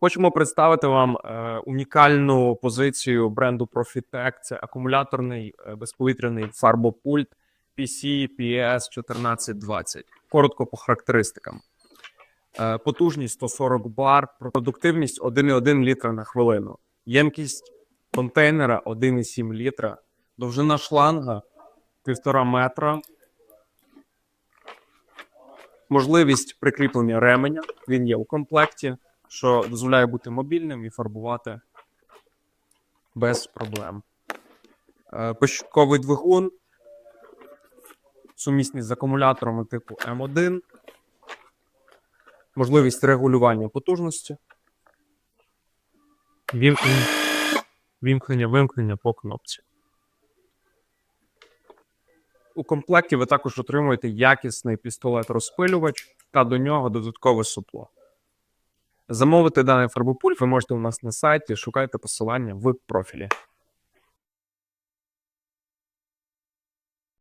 Хочемо представити вам е, унікальну позицію бренду Profitec. Це акумуляторний е, безповітряний фарбопульт PC PS 1420. Коротко по характеристикам. Е, потужність 140 бар, продуктивність 1,1 літра на хвилину, ємкість контейнера 1,7 літра, довжина шланга 1,5 метра, можливість прикріплення ременя. Він є у комплекті, що дозволяє бути мобільним і фарбувати без проблем. Е, двигун, сумісність з акумуляторами типу М1, можливість регулювання потужності. Вімкнення, вімкнення, вимкнення по кнопці. У комплекті ви також отримуєте якісний пістолет-розпилювач та до нього додаткове супло. Замовити даний фарбопуль ви можете у нас на сайті, шукайте посилання в профілі.